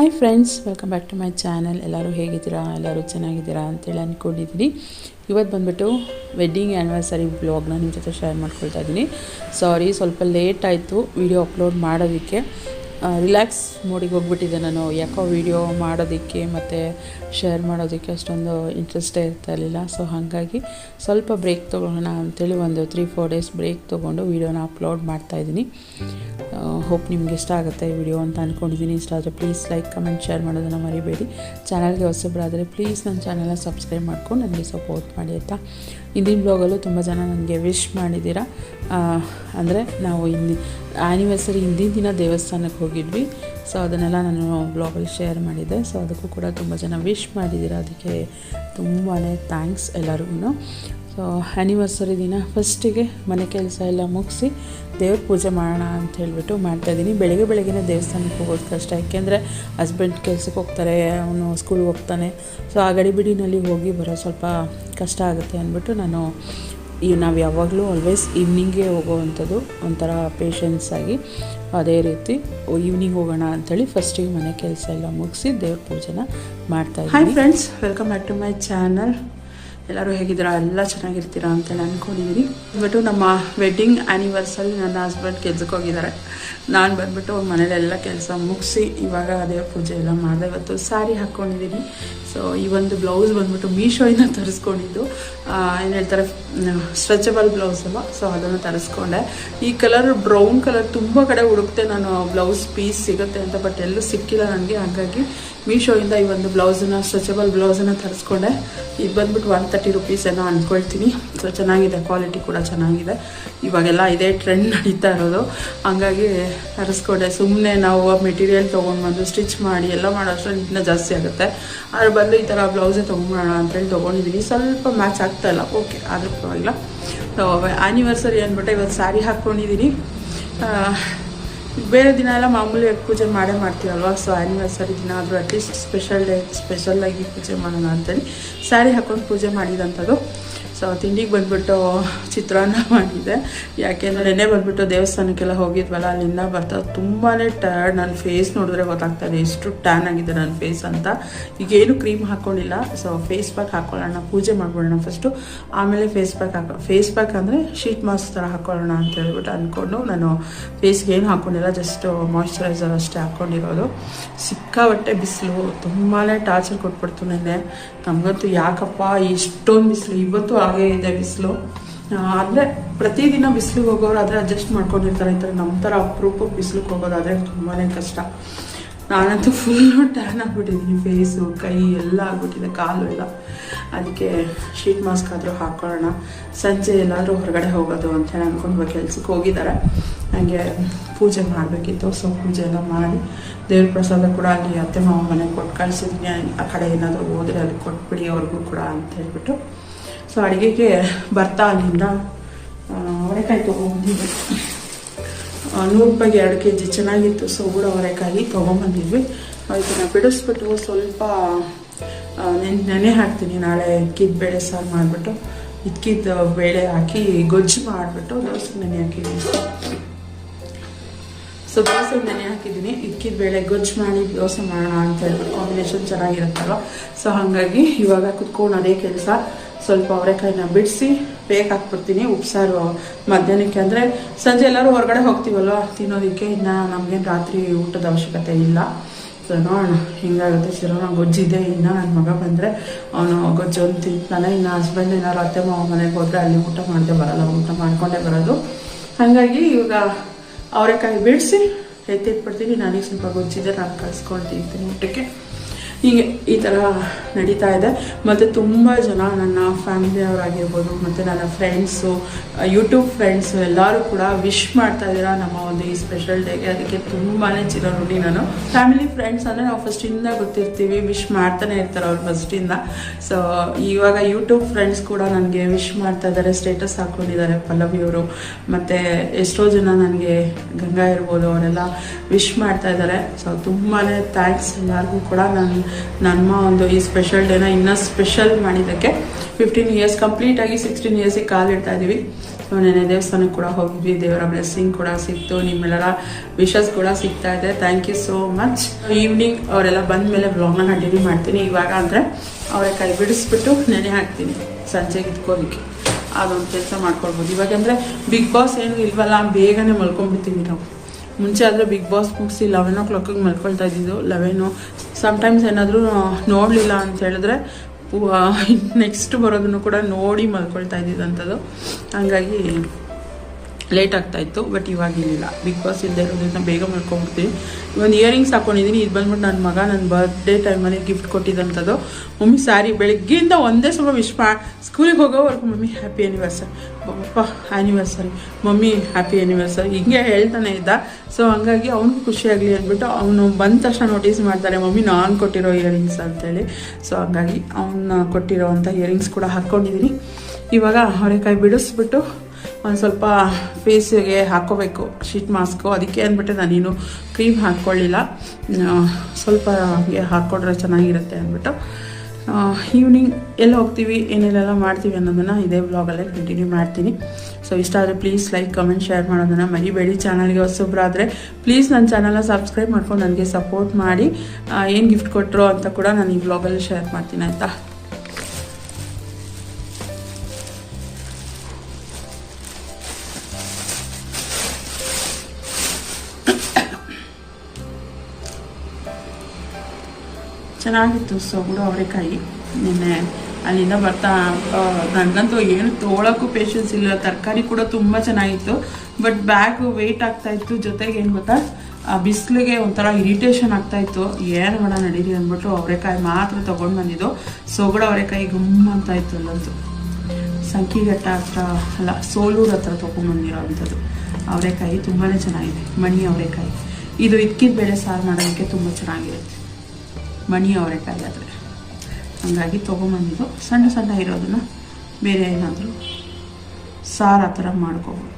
Hi friends welcome back to my channel ಎಲ್ಲರೂ ಹೇಗಿದ್ದೀರಾ? ಎಲ್ಲರೂ ಚೆನ್ನಾಗಿದ್ದೀರಾ ಅಂತೇಳಿ ಅಂದ್ಕೊಂಡಿದ್ದೀನಿ ಇವತ್ತು ಬಂದುಬಿಟ್ಟು ವೆಡ್ಡಿಂಗ್ ಆ್ಯನಿವರ್ಸರಿ ಬ್ಲಾಗ್ನ ನಿಮ್ಮ ಜೊತೆ ಶೇರ್ ಮಾಡ್ಕೊಳ್ತಾ ಇದ್ದೀನಿ. ಸಾರಿ ಸ್ವಲ್ಪ ಲೇಟ್ ಆಯಿತು ವಿಡಿಯೋ ಅಪ್ಲೋಡ್ ಮಾಡೋದಕ್ಕೆ. ರಿಲ್ಯಾಕ್ಸ್ ಮೋಡಿಗೆ ಹೋಗ್ಬಿಟ್ಟಿದ್ದೆ ನಾನು. ಯಾಕೋ ವಿಡಿಯೋ ಮಾಡೋದಕ್ಕೆ ಮತ್ತು ಶೇರ್ ಮಾಡೋದಕ್ಕೆ ಅಷ್ಟೊಂದು ಇಂಟ್ರೆಸ್ಟೇ ಇರ್ತಾ ಇರಲಿಲ್ಲ. ಸೊ ಹಾಗಾಗಿ ಸ್ವಲ್ಪ ಬ್ರೇಕ್ ತೊಗೊಳ್ಳೋಣ ಅಂಥೇಳಿ ಒಂದು ತ್ರೀ ಫೋರ್ ಡೇಸ್ ಬ್ರೇಕ್ ತೊಗೊಂಡು ವೀಡಿಯೋನ ಅಪ್ಲೋಡ್ ಮಾಡ್ತಾಯಿದ್ದೀನಿ ಹೋಪ್ ನಿಮ್ಗೆ ಇಷ್ಟ ಆಗುತ್ತೆ ಈ ವಿಡಿಯೋ ಅಂತ ಅಂದ್ಕೊಂಡಿದ್ದೀನಿ ಇಷ್ಟ ಆದರೆ ಪ್ಲೀಸ್ ಲೈಕ್ ಕಮೆಂಟ್ ಶೇರ್ ಮಾಡೋದನ್ನು ಮರಿಬೇಡಿ. ಚಾನಲ್ಗೆ ಹೊಸಬರಾದರೆ ಪ್ಲೀಸ್ ನನ್ನ ಚಾನಲ್ನ ಸಬ್ಸ್ಕ್ರೈಬ್ ಮಾಡ್ಕೊಂಡು ನನಗೆ ಸಪೋರ್ಟ್ ಮಾಡಿ ಆಯಿತಾ? ಹಿಂದಿನ ಬ್ಲಾಗಲ್ಲೂ ತುಂಬ ಜನ ನನಗೆ ವಿಶ್ ಮಾಡಿದ್ದೀರಾ? ಅಂದರೆ ನಾವು ಹಿಂದಿ ಆ್ಯನಿವರ್ಸರಿ ಹಿಂದಿನ ದಿನ ದೇವಸ್ಥಾನಕ್ಕೆ ಹೋಗಿದ್ವಿ. ಸೊ ಅದನ್ನೆಲ್ಲ ನಾನು ಬ್ಲಾಗಲ್ಲಿ ಶೇರ್ ಮಾಡಿದ್ದೆ. ಸೊ ಅದಕ್ಕೂ ಕೂಡ ತುಂಬ ಜನ ವಿಶ್ ಮಾಡಿದ್ದೀರ? ಅದಕ್ಕೆ ತುಂಬಾ ಥ್ಯಾಂಕ್ಸ್ ಎಲ್ಲರಿಗೂ ಸೊ ಆ್ಯನಿವರ್ಸರಿ ದಿನ ಫಸ್ಟಿಗೆ ಮನೆ ಕೆಲಸ ಎಲ್ಲ ಮುಗಿಸಿ ದೇವ್ರ ಪೂಜೆ ಮಾಡೋಣ ಅಂತ ಹೇಳಿಬಿಟ್ಟು ಮಾಡ್ತಾಯಿದ್ದೀನಿ ಬೆಳಗ್ಗೆ ಬೆಳಗ್ಗೆ ದೇವಸ್ಥಾನಕ್ಕೆ ಹೋಗೋದು ಕಷ್ಟ. ಯಾಕೆಂದರೆ ಹಸ್ಬೆಂಡ್ ಕೆಲ್ಸಕ್ಕೆ ಹೋಗ್ತಾರೆ, ಅವನು ಸ್ಕೂಲ್ಗೆ ಹೋಗ್ತಾನೆ. ಸೊ ಆ ಗಡಿಬಿಡಿನಲ್ಲಿ ಹೋಗಿ ಬರೋ ಸ್ವಲ್ಪ ಕಷ್ಟ ಆಗುತ್ತೆ ಅಂದ್ಬಿಟ್ಟು ನಾನು ಈ ನಾವು ಯಾವಾಗಲೂ ಆಲ್ವೇಸ್ ಈವ್ನಿಂಗೇ ಹೋಗೋವಂಥದ್ದು ಒಂಥರ ಪೇಷನ್ಸಾಗಿ ಅದೇ ರೀತಿ ಈವ್ನಿಂಗ್ ಹೋಗೋಣ ಅಂಥೇಳಿ ಫಸ್ಟಿಗೆ ಮನೆ ಕೆಲಸ ಎಲ್ಲ ಮುಗಿಸಿ ದೇವ್ರ ಪೂಜೆನ ಮಾಡ್ತಾ hi friends welcome back to my channel ಎಲ್ಲರೂ ಹೇಗಿದ್ದೀರಾ? ಎಲ್ಲ ಚೆನ್ನಾಗಿರ್ತೀರಾ ಅಂತೇಳಿ ಅಂದ್ಕೊಂಡಿದ್ದೀನಿ ಅಂದ್ಬಿಟ್ಟು ನಮ್ಮ ವೆಡ್ಡಿಂಗ್ ಆ್ಯನಿವರ್ಸರಿ ನನ್ನ ಹಸ್ಬೆಂಡ್ ಕೆಲ್ಸಕ್ಕೆ ಹೋಗಿದ್ದಾರೆ. ನಾನು ಬಂದ್ಬಿಟ್ಟು ಮನೇಲೆಲ್ಲ ಕೆಲಸ ಮುಗಿಸಿ ಇವಾಗ ದೇವ್ರ ಪೂಜೆ ಎಲ್ಲ ಮಾಡಿದೆ. ಇವತ್ತು ಸ್ಯಾರಿ ಹಾಕ್ಕೊಂಡಿದ್ದೀನಿ ಸೊ ಈ ಒಂದು ಬ್ಲೌಸ್ ಬಂದ್ಬಿಟ್ಟು ಮೀಶೋಯಿಂದ ತರಿಸ್ಕೊಂಡಿದ್ದು. ಏನು ಹೇಳ್ತಾರೆ ಸ್ಟ್ರೆಚಬಲ್ ಬ್ಲೌಸ್ ಅಲ್ವಾ? ಸೊ ಅದನ್ನು ತರಿಸ್ಕೊಂಡೆ. ಈ ಕಲರ್ ಬ್ರೌನ್ ಕಲರ್ ತುಂಬ ಕಡೆ ಹುಡುಕ್ತೆ ನಾನು ಬ್ಲೌಸ್ ಪೀಸ್ ಸಿಗುತ್ತೆ ಅಂತ ಬಟ್ ಎಲ್ಲೂ ಸಿಕ್ಕಿಲ್ಲ ನನಗೆ ಹಾಗಾಗಿ ಮೀಶೋಯಿಂದ ಈ ಒಂದು ಬ್ಲೌಸನ್ನು ಸ್ಟ್ರೆಚಬಲ್ ಬ್ಲೌಸನ್ನು ತರಿಸ್ಕೊಂಡೆ. ಇದು ಬಂದ್ಬಿಟ್ಟು ಒನ್ ತರ್ಟಿ ರುಪೀಸ್ ಏನೋ ಅಂದ್ಕೊಳ್ತೀನಿ ಸೊ ಚೆನ್ನಾಗಿದೆ ಕ್ವಾಲಿಟಿ ಕೂಡ ಚೆನ್ನಾಗಿದೆ. ಇವಾಗೆಲ್ಲ ಇದೇ ಟ್ರೆಂಡ್ ನಡೀತಾ ಇರೋದು. ಹಂಗಾಗಿ ತರಿಸ್ಕೊಂಡೆ. ಸುಮ್ಮನೆ ನಾವು ಮೆಟೀರಿಯಲ್ ತೊಗೊಂಡು ಬಂದು ಸ್ಟಿಚ್ ಮಾಡಿ, ಎಲ್ಲ ಮಾಡೋಷ್ಟು ಇನ್ನೂ ಜಾಸ್ತಿ ಆಗುತ್ತೆ. ಅದ್ರ ಬದಲು ಈ ಥರ ಬ್ಲೌಸೇ ತೊಗೊಂಬೋಣ ಅಂತೇಳಿ ತೊಗೊಂಡಿದ್ದೀನಿ ಸ್ವಲ್ಪ ಮ್ಯಾಚ್ ಆಗ್ತಾ ಇಲ್ಲ ಓಕೆ ಆದರೂ ಪರವಾಗಿಲ್ಲ. ಆ್ಯನಿವರ್ಸರಿ ಅಂದ್ಬಿಟ್ಟು ಇವತ್ತು ಸ್ಯಾರಿ ಹಾಕ್ಕೊಂಡಿದ್ದೀನಿ ಬೇರೆ ದಿನ ಎಲ್ಲ ಮಾಮೂಲಿ ಪೂಜೆ ಮಾಡೇ ಮಾಡ್ತೀವಲ್ವ? ಸೊ ಆ್ಯನಿವರ್ಸರಿ ದಿನ ಆದರೂ ಅಟ್ಲೀಸ್ಟ್ ಸ್ಪೆಷಲ್ ಡೇ ಸ್ಪೆಷಲ್ಲಾಗಿ ಪೂಜೆ ಮಾಡೋಣ ಅಂತೇಳಿ ಸ್ಯಾರಿ ಹಾಕ್ಕೊಂಡು ಪೂಜೆ ಮಾಡಿದಂಥದ್ದು. ಸೊ ತಿಂಡಿಗೆ ಬಂದುಬಿಟ್ಟು ಚಿತ್ರಾನ್ನ ಮಾಡಿದ್ದೆ ಯಾಕೆಂದ್ರೆ ನೆನ್ನೆ ಬಂದುಬಿಟ್ಟು ದೇವಸ್ಥಾನಕ್ಕೆಲ್ಲ ಹೋಗಿದ್ವಲ್ಲ, ಅಲ್ಲಿಂದ ಬರ್ತಾ ತುಂಬಾ ಟಯರ್ಡ್ ನನ್ನ ಫೇಸ್ ನೋಡಿದ್ರೆ ಗೊತ್ತಾಗ್ತಾ ಇದೆ ಎಷ್ಟು ಟ್ಯಾನ್ ಆಗಿದೆ ನನ್ನ ಫೇಸ್ ಅಂತ. ಈಗ ಏನು ಕ್ರೀಮ್ ಹಾಕ್ಕೊಂಡಿಲ್ಲ ಸೊ ಫೇಸ್ ಪ್ಯಾಕ್ ಹಾಕ್ಕೊಳ್ಳೋಣ ಪೂಜೆ ಮಾಡ್ಬಿಡೋಣ ಫಸ್ಟು ಆಮೇಲೆ ಫೇಸ್ ಪ್ಯಾಕ್ ಹಾಕೋ ಫೇಸ್ ಪ್ಯಾಕ್ ಅಂದರೆ ಶೀಟ್ ಮಾಸ್ಕ್ ಥರ ಹಾಕ್ಕೊಳ್ಳೋಣ ಅಂತ ಹೇಳ್ಬಿಟ್ಟು ಅಂದ್ಕೊಂಡು ನಾನು ಫೇಸ್ಗೆ ಏನು ಹಾಕ್ಕೊಂಡಿಲ್ಲ ಜಸ್ಟ್ ಮಾಯಿಶ್ಚರೈಸರ್ ಅಷ್ಟೇ ಹಾಕ್ಕೊಂಡಿರೋದು ಸಿಕ್ಕಾಬಟ್ಟೆ ಬಿಸಿಲು ತುಂಬಾ ಟಾರ್ಚರ್ ಕೊಟ್ಬಿಡ್ತು ನೆನ್ನೆ. ನಮಗಂತೂ ಯಾಕಪ್ಪ, ಇಷ್ಟೊಂದು ಬಿಸಿಲು. ಇವತ್ತು ಹಾಗೇ ಇದೆ ಬಿಸಿಲು. ಅಂದರೆ ಪ್ರತಿದಿನ ಬಿಸಿಲಿಗೆ ಹೋಗೋರು ಆದರೆ ಅಡ್ಜಸ್ಟ್ ಮಾಡ್ಕೊಂಡಿರ್ತಾರೆ. ಈ ಥರ ನಮ್ಮ ಥರ ಅಪರೂಪಕ್ಕೆ ಬಿಸಿಲಿಗೆ ಹೋಗೋದಾದರೆ ತುಂಬಾ ಕಷ್ಟ. ನಾನಂತೂ ಫುಲ್ಲು ಟ್ಯಾನ್ ಆಗಿಬಿಟ್ಟಿದ್ದೀನಿ ಫೇಸು ಕೈ ಎಲ್ಲ ಆಗ್ಬಿಟ್ಟಿದೆ, ಕಾಲು ಎಲ್ಲ. ಅದಕ್ಕೆ ಶೀಟ್ ಮಾಸ್ಕ್ ಆದರೂ ಹಾಕ್ಕೊಳ್ಳೋಣ ಸಂಜೆ ಎಲ್ಲಾದರೂ ಹೊರಗಡೆ ಹೋಗೋದು ಅಂತ ಹೇಳಿ ಅಂದ್ಕೊಂಡು ಕೆಲ್ಸಕ್ಕೆ ಹೋಗಿದ್ದಾರೆ. ಹಂಗೆ ಪೂಜೆ ಮಾಡಬೇಕಿತ್ತು. ಸೊ ಪೂಜೆ ಎಲ್ಲ ಮಾಡಿ ದೇವ್ರ ಪ್ರಸಾದ ಕೂಡ ಅಲ್ಲಿ ಅತ್ತೆ ಮಾವ ಮನೆಗೆ ಕೊಟ್ಟು ಕಳಿಸಿದ್ದೀನಿ ಆ ಕಡೆ ಏನಾದರೂ ಹೋದರೆ ಅಲ್ಲಿ ಕೊಟ್ಬಿಡಿ, ಅವ್ರಿಗೂ ಕೂಡ ಅಂತ ಹೇಳ್ಬಿಟ್ಟು. ಸೊ ಅಡುಗೆಗೆ ಬರ್ತಾ ಅಲ್ಲಿಂದ ಅವರೆಕಾಯಿ ತೊಗೊಂಬಂದಿದ್ದೆ ನೂರು ರೂಪಾಯಿಗೆ ಎರಡು ಕೆ ಜಿ ಚೆನ್ನಾಗಿತ್ತು, ಸೊ ಕೂಡ ಅವರೆಕಾಯಿ ತೊಗೊಂಬಂದಿದ್ವಿ ಅದನ್ನು ಬಿಡಿಸ್ಬಿಟ್ಟು ಸ್ವಲ್ಪ ನೆನೆ ನೆನೆ ಹಾಕ್ತೀನಿ, ನಾಳೆ ಇಕ್ಕಿದ ಬೇಳೆ ಸಾರು ಮಾಡಿಬಿಟ್ಟು. ಇಕ್ಕಿದ ಬೇಳೆ ಹಾಕಿ ಗೊಜ್ಜು ಮಾಡಿಬಿಟ್ಟು ದೋಸೆ ನೆನೆ ಹಾಕಿದ್ದೀನಿ. ಸೊ ದೋಸೆ ನೆನೆ ಹಾಕಿದ್ದೀನಿ ಇಕ್ಕಿದ ಬೇಳೆ ಗೊಜ್ಜು ಮಾಡಿ ದೋಸೆ ಮಾಡೋಣ ಅಂತ ಹೇಳ್ಬಿಟ್ಟು ಕಾಂಬಿನೇಷನ್ ಚೆನ್ನಾಗಿರುತ್ತಲ್ಲ ಸೊ ಹಾಗಾಗಿ ಇವಾಗ ಕುತ್ಕೊಂಡು ಅದೇ ಕೆಲಸ. ಸ್ವಲ್ಪ ಅವರೆಕಾಯಿನ ಬಿಡಿಸಿ ಬೇಗ ಹಾಕ್ಬಿಡ್ತೀನಿ. ಉಪ್ಸಾರು ಮಧ್ಯಾಹ್ನಕ್ಕೆ ಅಂದರೆ ಸಂಜೆ ಎಲ್ಲರೂ ಹೊರಗಡೆ ಹೋಗ್ತೀವಲ್ವ? ತಿನ್ನೋದಕ್ಕೆ ಇನ್ನು ನಮಗೇನು ರಾತ್ರಿ ಊಟದ ಅವಶ್ಯಕತೆ ಇಲ್ಲ. ಸೊ ನೋಡೋಣ, ಹಿಂಗಾಗುತ್ತೆ. ಶಿರೋಣ ಗೊಜ್ಜಿದೆ. ಇನ್ನು ನನ್ನ ಮಗ ಬಂದರೆ ಅವನು ಗೊಜ್ಜು ಒಂದು ತಿಂತಾನೆ. ಇನ್ನು ಹಸ್ಬೆಂಡ್ ಏನಾದ್ರು ಅತ್ತೆ, ಮಾವ ಮನೆಗೆ ಹೋದರೆ ಅಲ್ಲಿ ಊಟ ಮಾಡದೆ ಬರಲ್ಲ. ಊಟ ಮಾಡ್ಕೊಂಡೇ ಬರೋದು. ಹಾಗಾಗಿ ಇವಾಗ ಅವರೆಕಾಯಿ ಬಿಡಿಸಿ ಎತ್ತಿಟ್ಬಿಡ್ತೀನಿ. ನನಗೆ ಸ್ವಲ್ಪ ಗೊಜ್ಜಿದೆ, ನಾನು ಕಳ್ಸ್ಕೊಂಡು ತಿಂತೀನಿ ಊಟಕ್ಕೆ. ಹೀಗೆ ಈ ಥರ ನಡೀತಾ ಇದೆ. ಮತ್ತು ತುಂಬ ಜನ ನನ್ನ ಫ್ಯಾಮಿಲಿಯವರಾಗಿರ್ಬೋದು ಮತ್ತು ನನ್ನ ಫ್ರೆಂಡ್ಸು ಯೂಟ್ಯೂಬ್ ಫ್ರೆಂಡ್ಸು ಎಲ್ಲರೂ ಕೂಡ ವಿಶ್ ಮಾಡ್ತಾ ಇದ್ದೀರಾ ನಮ್ಮ ಒಂದು ಈ ಸ್ಪೆಷಲ್ ಡೇಗೆ ಅದಕ್ಕೆ ತುಂಬಾ ಚಿರಋಣಿ ನಾನು. ಫ್ಯಾಮಿಲಿ ಫ್ರೆಂಡ್ಸ್ ಅಂದರೆ ನಾವು ಫಸ್ಟಿಂದ ಗೊತ್ತಿರ್ತೀವಿ ವಿಶ್ ಮಾಡ್ತಾನೆ ಇರ್ತಾರೆ ಅವ್ರು ಫಸ್ಟಿಂದ ಸೊ ಇವಾಗ ಯೂಟ್ಯೂಬ್ ಫ್ರೆಂಡ್ಸ್ ಕೂಡ ನನಗೆ ವಿಶ್ ಮಾಡ್ತಾ ಇದ್ದಾರೆ ಸ್ಟೇಟಸ್ ಹಾಕ್ಕೊಂಡಿದ್ದಾರೆ ಪಲ್ಲವಿಯವರು ಮತ್ತು ಎಷ್ಟೋ ಜನ ನನಗೆ ಗಂಗಾ ಇರ್ಬೋದು, ಅವರೆಲ್ಲ ವಿಶ್ ಮಾಡ್ತಾ ಇದ್ದಾರೆ. ಸೊ ತುಂಬಾ ಥ್ಯಾಂಕ್ಸ್ ಎಲ್ಲರಿಗೂ ಕೂಡ. ನಾನು ನಮ್ಮ ಒಂದು ಈ ಸ್ಪೆಷಲ್ ಡೇನ ಇನ್ನೂ ಸ್ಪೆಷಲ್ ಮಾಡಿದ್ದಕ್ಕೆ ಫಿಫ್ಟೀನ್ ಇಯರ್ಸ್ ಕಂಪ್ಲೀಟಾಗಿ ಸಿಕ್ಸ್ಟೀನ್ ಇಯರ್ಸಿಗೆ ಕಾಲಿಡ್ತಾ ಇದ್ದೀವಿ ನೆನೆ ದೇವಸ್ಥಾನಕ್ಕೆ ಕೂಡ ಹೋಗಿದ್ವಿ. ದೇವರ ಬ್ಲೆಸ್ಸಿಂಗ್ ಕೂಡ ಸಿಕ್ತು. ನಿಮ್ಮೆಲ್ಲರ ವಿಶಸ್ ಕೂಡ ಸಿಗ್ತಾ ಇದೆ. Thank you so much evening ಅವರೆಲ್ಲ ಬಂದ ಮೇಲೆ ಬ್ಲಾಗ್ನ ಕಂಟಿನ್ಯೂ ಮಾಡ್ತೀನಿ. ಇವಾಗ ಅಂದರೆ ಅವರ ಕೈ ಬಿಡಿಸ್ಬಿಟ್ಟು ನೆನೆ ಹಾಕ್ತೀನಿ. ಸಂಜೆಗೆ ಇದ್ಕೋಲಿಕ್ಕೆ ಅದೊಂದು ಕೆಲಸ ಮಾಡ್ಕೊಳ್ಬೋದು. ಇವಾಗ ಅಂದರೆ ಬಿಗ್ ಬಾಸ್ ಏನು ಇಲ್ವಲ್ಲ, ಬೇಗನೆ ಮಲ್ಕೊಂಡ್ಬಿಡ್ತೀವಿ ನಾವು. ಮುಂಚೆ ಆದರೆ ಬಿಗ್ ಬಾಸ್ ಮುಗಿಸಿ ಲೆವೆನ್ ಓ ಕ್ಲಾಕಿಗೆ ಮಲ್ಕೊಳ್ತಾ ಇದ್ದಿದ್ದು. ಲೆವೆನು ಸಮ್ಟೈಮ್ಸ್ ಏನಾದರೂ ನೋಡಲಿಲ್ಲ ಅಂತ ಹೇಳಿದ್ರೆ ನೆಕ್ಸ್ಟ್ ಬರೋದನ್ನು ಕೂಡ ನೋಡಿ ಮಲ್ಕೊಳ್ತಾ ಇದ್ದಿದ್ದಂಥದ್ದು ಹಂಗಾಗಿ ಲೇಟ್ ಆಗ್ತಾ ಇತ್ತು ಬಟ್ ಇವಾಗ ಇಲ್ಲ ಬಿಗ್ ಬಾಸ್ ಇಲ್ಲದೆ ಇರೋದ್ರಿಂದ ಬೇಗ ಮಾಡ್ಕೊಂಡ್ಬಿಡ್ತೀವಿ ಒಂದು ಇಯರಿಂಗ್ಸ್ ಹಾಕೊಂಡಿದ್ದೀನಿ ಇದು ಬಂದ್ಬಿಟ್ಟು ನನ್ನ ಮಗ ನನ್ನ ಬರ್ಡೇ ಟೈಮಲ್ಲಿ ಗಿಫ್ಟ್ ಕೊಟ್ಟಿದ್ದಂಥದ್ದು ಮಮ್ಮಿ ಸ್ಯಾರಿ ಬೆಳಗ್ಗೆಯಿಂದ ಒಂದೇ ಸ್ವಲ್ಪ ವಿಶ್ ಮಾ ಸ್ಕೂಲಿಗೆ ಹೋಗೋವರೆಗೂ mummy happy anniversary papa anniversary mummy happy anniversary ಹಿಂಗೆ ಹೇಳ್ತಾನೆ ಇದ್ದ. ಸೊ ಹಂಗಾಗಿ ಅವನು ಖುಷಿಯಾಗಲಿ ಅಂದ್ಬಿಟ್ಟು ಅವನು ಬಂದ ತಕ್ಷಣ ನೋಟಿಸ್ ಮಾಡ್ತಾರೆ, ಮಮ್ಮಿ ನಾನು ಕೊಟ್ಟಿರೋ ಇಯರಿಂಗ್ಸ್ ಅಂತೇಳಿ. ಸೊ ಹಂಗಾಗಿ ಅವನ್ನ ಕೊಟ್ಟಿರೋ ಅಂಥ ಇಯರಿಂಗ್ಸ್ ಕೂಡ ಹಾಕ್ಕೊಂಡಿದ್ದೀನಿ ಇವಾಗ ಅವರೆಕಾಯಿ ಬಿಡಿಸ್ಬಿಟ್ಟು ಒಂದು ಸ್ವಲ್ಪ ಫೇಸಿಗೆ ಹಾಕೋಬೇಕು ಶೀಟ್ ಮಾಸ್ಕು ಅದಕ್ಕೆ ಅಂದ್ಬಿಟ್ಟು ನಾನೇನು ಕ್ರೀಮ್ ಹಾಕ್ಕೊಳ್ಳಿಲ್ಲ ಸ್ವಲ್ಪ ಹಾಗೆ ಹಾಕ್ಕೊಂಡ್ರೆ ಚೆನ್ನಾಗಿರುತ್ತೆ ಅಂದ್ಬಿಟ್ಟು. ಈವ್ನಿಂಗ್ ಎಲ್ಲ ಹೋಗ್ತೀವಿ ಏನೆಲ್ಲ ಮಾಡ್ತೀವಿ ಅನ್ನೋದನ್ನು ಇದೇ ವ್ಲಾಗಲ್ಲೇ ಕಂಟಿನ್ಯೂ ಮಾಡ್ತೀನಿ. ಸೊ ಇಷ್ಟ ಆದರೆ ಪ್ಲೀಸ್ ಲೈಕ್ ಕಮೆಂಟ್ ಶೇರ್ ಮಾಡೋದನ್ನು ಮರಿಬೇಡಿ ಚಾನಲ್ಗೆ ಹೊಸೊಬ್ಬರಾದರೆ ಪ್ಲೀಸ್ ನನ್ನ ಚಾನಲ್ನ ಸಬ್ಸ್ಕ್ರೈಬ್ ಮಾಡ್ಕೊಂಡು ನನಗೆ ಸಪೋರ್ಟ್ ಮಾಡಿ. ಏನು ಗಿಫ್ಟ್ ಕೊಟ್ಟರು ಅಂತ ಕೂಡ ನಾನು ಈ ವ್ಲಾಗಲ್ಲಿ ಶೇರ್ ಮಾಡ್ತೀನಿ, ಆಯಿತಾ? ಚೆನ್ನಾಗಿತ್ತು ಸೊಗಡು ಅವರೆಕಾಯಿ ನಿನ್ನೆ ಅಲ್ಲಿಂದ ಬರ್ತಾ ನನಗಂತೂ ಏನು ತೋಳೋಕ್ಕೂ ಪೇಷನ್ಸ್ ಇಲ್ಲ. ತರಕಾರಿ ಕೂಡ ತುಂಬ ಚೆನ್ನಾಗಿತ್ತು. ಬಟ್ ಬ್ಯಾಗು ವೆಯ್ಟ್ ಆಗ್ತಾ ಇತ್ತು. ಜೊತೆಗೆ ಏನು ಗೊತ್ತಾ? ಆ ಬಿಸಿಲಿಗೆ ಒಂಥರ ಇರಿಟೇಷನ್ ಆಗ್ತಾ ಇತ್ತು. ಏನು ಮಾಡ ನಡೀರಿ ಅಂದ್ಬಿಟ್ಟು ಅವರೆಕಾಯಿ ಮಾತ್ರ ತೊಗೊಂಡು ಬಂದಿದ್ದು. ಸೊಗಡು ಅವರೆಕಾಯಿ ಗುಮ್ಮ ಅಂತ ಇತ್ತು ಅಲ್ಲಂತೂ. ಸಂಕಿಘಟ್ಟ ಹತ್ರ, ಅಲ್ಲ, ಸೋಲೂರು ಹತ್ರ ತೊಗೊಂಡ್ಬಂದಿರೋವಂಥದ್ದು ಅವರೆಕಾಯಿ ತುಂಬಾ ಚೆನ್ನಾಗಿದೆ. ಮಣಿ ಅವರೆಕಾಯಿ ಇದು ಇದ್ಕಿದ ಬೇಳೆ ಸಾರು ಮಾಡೋದಕ್ಕೆ ತುಂಬ ಚೆನ್ನಾಗಿರುತ್ತೆ. ಮಣಿ ಅವರೆಕಾಯಿ ಆದರೆ. ಹಂಗಾಗಿ ತೊಗೊಂಬಂದಿದ್ದು. ಸಣ್ಣ ಸಣ್ಣ ಇರೋದನ್ನು ಬೇರೆ ಏನಾದರೂ ಸಾರು ಆ ಥರ ಮಾಡ್ಕೋಬೋದು.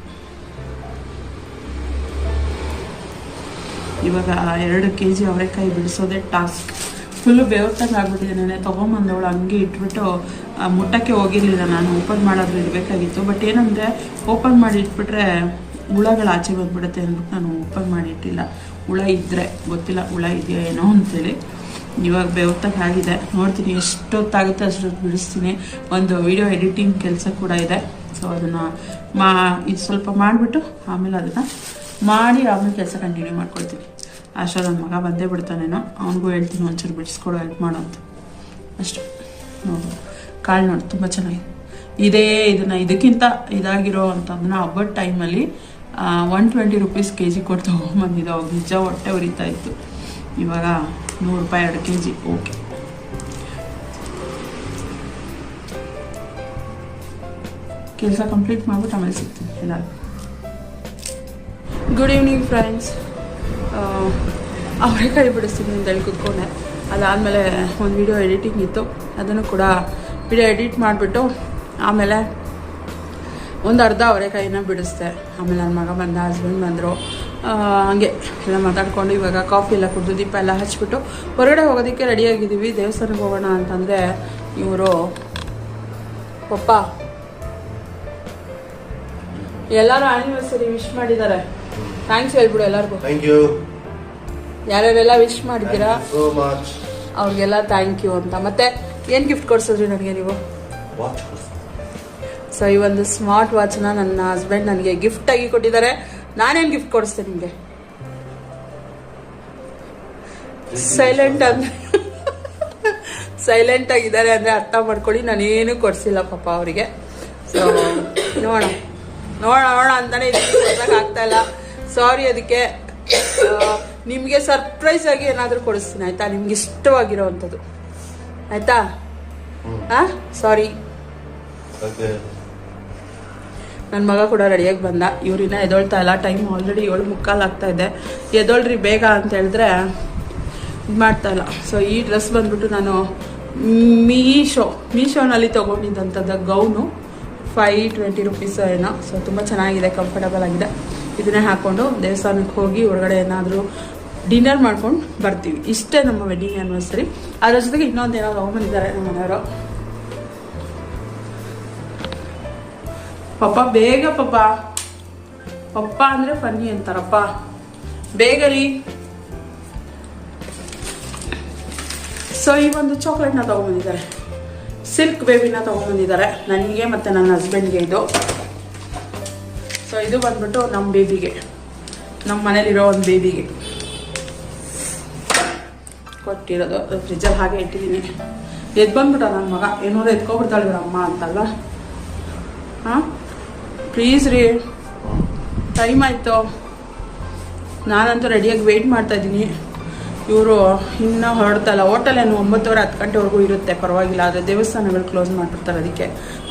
ಇವಾಗ ಎರಡು ಕೆ ಜಿ ಅವರೆಕಾಯಿ ಬಿಡಿಸೋದೇ ಟಾಸ್ಕ್. ಫುಲ್ಲು ಬೇವತ್ತಂಗೆ ಆಗ್ಬಿಟ್ಟಿದೆ. ನಾನೇ ತೊಗೊಂಬಂದವಳು ಹಂಗೆ ಇಟ್ಬಿಟ್ಟು ಮುಟ್ಟಕ್ಕೆ ಹೋಗಿರಲಿಲ್ಲ ನಾನು. ಓಪನ್ ಮಾಡೋದು ಇಡಬೇಕಾಗಿತ್ತು ಬಟ್ ಏನಂದರೆ ಓಪನ್ ಮಾಡಿ ಇಟ್ಬಿಟ್ರೆ ಹುಳಗಳು ಆಚೆ ಬಂದ್ಬಿಡುತ್ತೆ ಅಂದ್ಬಿಟ್ಟು ನಾನು ಓಪನ್ ಮಾಡಿ ಇಟ್ಟಿಲ್ಲ. ಹುಳ ಇದ್ದರೆ ಗೊತ್ತಿಲ್ಲ ಹುಳ ಇದೆಯಾ ಏನೋ ಅಂತೇಳಿ. ಇವಾಗ ಬೇವತ್ತಕ್ಕೆ ಆಗಿದೆ. ನೋಡ್ತೀನಿ, ಎಷ್ಟೊತ್ತಾಗುತ್ತೆ ಅಷ್ಟೊತ್ತು ಬಿಡಿಸ್ತೀನಿ. ಒಂದು ವಿಡಿಯೋ ಎಡಿಟಿಂಗ್ ಕೆಲಸ ಕೂಡ ಇದೆ. ಸೊ ಅದನ್ನು ಮಾ, ಇದು ಸ್ವಲ್ಪ ಮಾಡಿಬಿಟ್ಟು ಆಮೇಲೆ ಅದನ್ನು ಮಾಡಿ ಆಮೇಲೆ ಕೆಲಸ ಕಂಟಿನ್ಯೂ ಮಾಡ್ಕೊಳ್ತೀನಿ. ಅಷ್ಟೇ ನನ್ನ ಮಗ ಬಂದೇ ಬಿಡ್ತಾನೇನೋ, ಅವನಿಗೂ ಹೇಳ್ತೀನಿ ಒಂಚೂರು ಬಿಡಿಸ್ಕೊಡು ಹೆಲ್ಪ್ ಮಾಡೋ ಅಂತ. ಅಷ್ಟೇ. ನೋಡು, ಕಾಳು ನೋಡು, ತುಂಬ ಚೆನ್ನಾಗಿದೆ. ಇದೇ ಇದನ್ನು, ಇದಕ್ಕಿಂತ ಇದಾಗಿರೋ ಅಂತಂದ್ರೆ ಹಬ್ಬದ ಟೈಮಲ್ಲಿ one twenty rupees K G ಕೊಟ್ಟು ತೊಗೊಂಬಂದಿದ್ದು. ಅವಾಗ ನಿಜ ಹೊಟ್ಟೆ ಉರಿತಾ ಇತ್ತು. ಇವಾಗ ನೂರು ರೂಪಾಯಿ ಎರಡು ಕೆ ಜಿ ಓಕೆ ಕೆಲಸ ಕಂಪ್ಲೀಟ್ ಮಾಡ್ಬಿಟ್ಟು ಆಮೇಲೆ ಸಿಗ್ತೀನಿ. ಎಲ್ಲ ಗುಡ್ ಈವ್ನಿಂಗ್ ಫ್ರೆಂಡ್ಸ್ ಅವರೆಕಾಯಿ ಬಿಡಿಸ್ತೀನಿ ಅಂತ ಹೇಳಿ ಕೂತ್ಕೊಂಡೆ. ಅದಾದಮೇಲೆ ಒಂದು ವಿಡಿಯೋ ಎಡಿಟಿಂಗ್ ಇತ್ತು. ಅದನ್ನು ಕೂಡ ವಿಡಿಯೋ ಎಡಿಟ್ ಮಾಡಿಬಿಟ್ಟು ಆಮೇಲೆ ಒಂದು ಅರ್ಧ ಅವರೆಕಾಯಿನ ಬಿಡಿಸ್ದೆ. ಆಮೇಲೆ ನನ್ನ ಮಗ ಬಂದ ಹಸ್ಬೆಂಡ್ ಬಂದರು. ಹಂಗೆ ಎಲ್ಲ ಮಾತಾಡ್ಕೊಂಡು ಇವಾಗ ಕಾಫಿ ಎಲ್ಲ ಕುಡಿದು ದೀಪ ಎಲ್ಲ ಹಚ್ಬಿಟ್ಟು ಹೊರಗಡೆ ಹೋಗೋದಕ್ಕೆ ರೆಡಿಯಾಗಿದ್ದೀವಿ ದೇವಸ್ಥಾನಕ್ಕೆ ಹೋಗೋಣ ಅಂತಂದರೆ ಇವರು ಪಪ್ಪ. ಎಲ್ಲರೂ ಆ್ಯನಿವರ್ಸರಿ ವಿಶ್ ಮಾಡಿದ್ದಾರೆ. ಥ್ಯಾಂಕ್ಸ್ ಹೇಳ್ಬಿಡು ಎಲ್ಲರಿಗೂ. ಥ್ಯಾಂಕ್ ಯು ಯಾರ್ಯಾರೆಲ್ಲ ವಿಶ್ ಮಾಡಿದ್ದೀರಾ. ಅವ್ರಿಗೆಲ್ಲ ಥ್ಯಾಂಕ್ ಯು ಅಂತ. ಮತ್ತೆ ಏನು ಗಿಫ್ಟ್ ಕೊಡ್ಸಿದ್ರಿ ನನಗೆ ನೀವು? ಸೊ ಈ ಒಂದು ಸ್ಮಾರ್ಟ್ ವಾಚ್ನ ನನ್ನ ಹಸ್ಬೆಂಡ್ ನನಗೆ ಗಿಫ್ಟ್ ಆಗಿ ಕೊಟ್ಟಿದ್ದಾರೆ. ನಾನೇನು ಗಿಫ್ಟ್ ಕೊಡಿಸ್ತೇನೆ ನಿಮಗೆ? ಸೈಲೆಂಟ್ ಅಂದ್ರೆ ಸೈಲೆಂಟ್ ಆಗಿದ್ದಾರೆ ಅಂದರೆ ಅರ್ಥ ಮಾಡ್ಕೊಳ್ಳಿ ನಾನೇನು ಕೊಡಿಸಿಲ್ಲ ಪಾಪ ಅವರಿಗೆ. ಸೊ ನೋಡೋಣ. ನೋಡೋಣ ನೋಡೋಣ ಅಂತಾನೆ ಆಗ್ತಾ ಇಲ್ಲ. ಸಾರಿ ಅದಕ್ಕೆ. ನಿಮಗೆ ಸರ್ಪ್ರೈಸ್ ಆಗಿ ಏನಾದರೂ ಕೊಡಿಸ್ತೀನಿ ಆಯ್ತಾ? ನಿಮ್ಗೆ ಇಷ್ಟವಾಗಿರೋ ಆಯಿತಾ? ಆಯ್ತಾ ಹಾಂ ಸಾರಿ. ನನ್ನ ಮಗ ಕೂಡ ರೆಡಿಯಾಗಿ ಬಂದ. ಇವ್ರಿನ್ನ ಎದೊಳ್ತಾ ಇಲ್ಲ. ಟೈಮ್ ಆಲ್ರೆಡಿ ಏಳು ಮುಕ್ಕಾಲು ಇದೆ. ಎದೊಳ್ರಿ ಬೇಗ ಅಂತ ಹೇಳಿದ್ರೆ ಇದು ಮಾಡ್ತಾ ಇಲ್ಲ. ಸೊ ಈ ಡ್ರೆಸ್ ಬಂದ್ಬಿಟ್ಟು ನಾನು ಮೀಶೋ, ಮೀಶೋನಲ್ಲಿ ತೊಗೊಂಡಿದ್ದಂಥದ್ದು ಗೌನು ಫೈ ಟ್ವೆಂಟಿ ರುಪೀಸ್ ಏನೋ. ಸೊ ತುಂಬ ಚೆನ್ನಾಗಿದೆ ಕಂಫರ್ಟಬಲ್ ಆಗಿದೆ. ಇದನ್ನೇ ಹಾಕ್ಕೊಂಡು ದೇವಸ್ಥಾನಕ್ಕೆ ಹೋಗಿ ಹೊರಗಡೆ ಏನಾದರೂ ಡಿನ್ನರ್ ಮಾಡ್ಕೊಂಡು ಬರ್ತೀವಿ. ಇಷ್ಟೇ ನಮ್ಮ ವೆಡ್ಡಿಂಗ್ ಆ್ಯನಿವರ್ಸರಿ ಅದ್ರ ಜೊತೆಗೆ ಇನ್ನೊಂದು ಏನೋ ತೊಗೊಂಬಂದಿದ್ದಾರೆ ನಮ್ಮ ಮನೆಯವರು. ಪಪ್ಪ ಬೇಗ ಪಪ್ಪ ಪಪ್ಪ ಅಂದರೆ ಫನ್ನಿ ಅಂತಾರಪ್ಪ. ಬೇಗಲಿ ಸೊ ಈ ಒಂದು ಚಾಕ್ಲೇಟ್ನ ತೊಗೊಂಬಂದಿದ್ದಾರೆ. ಸಿಲ್ಕ್ ಬೇಬಿನ ತೊಗೊಂಬಂದಿದ್ದಾರೆ. ನನಗೆ ಮತ್ತು ನನ್ನ ಹಸ್ಬೆಂಡ್ಗೆ ಇದು. ಸೊ ಇದು ಬಂದ್ಬಿಟ್ಟು ನಮ್ಮ ಬೇಬಿಗೆ ನಮ್ಮ ಮನೇಲಿರೋ ಒಂದು ಬೇಬಿಗೆ ಕೊಟ್ಟಿರೋದು. ಫ್ರಿಜ್ಜಲ್ಲಿ ಹಾಗೆ ಇಟ್ಟಿದ್ದೀನಿ. ಎದ್ದು ಬಂದ್ಬಿಟ್ಟ ನನ್ನ ಮಗ. ಏನೋ ಎತ್ಕೊಬಿಡ್ತಾಳೆ ಅಮ್ಮ ಅಂತಲ್ಲ. ಹಾಂ? ಪ್ಲೀಸ್ ರೀ ಟೈಮ್ ಆಯಿತು. ನಾನಂತೂ ರೆಡಿಯಾಗಿ ವೆಯ್ಟ್ ಮಾಡ್ತಾ ಇದ್ದೀನಿ. ಇವರು ಇನ್ನೂ ಹೊರಡ್ತಲ್ಲ. ಹೋಟೆಲ್ ಏನು ಒಂಬತ್ತುವರೆ, ಹತ್ತು ಗಂಟೆವರೆಗೂ ಇರುತ್ತೆ. ಪರವಾಗಿಲ್ಲ. ಆದರೆ ದೇವಸ್ಥಾನಗಳು ಕ್ಲೋಸ್ ಮಾಡಿಬಿಡ್ತಾರೆ ಅದಕ್ಕೆ.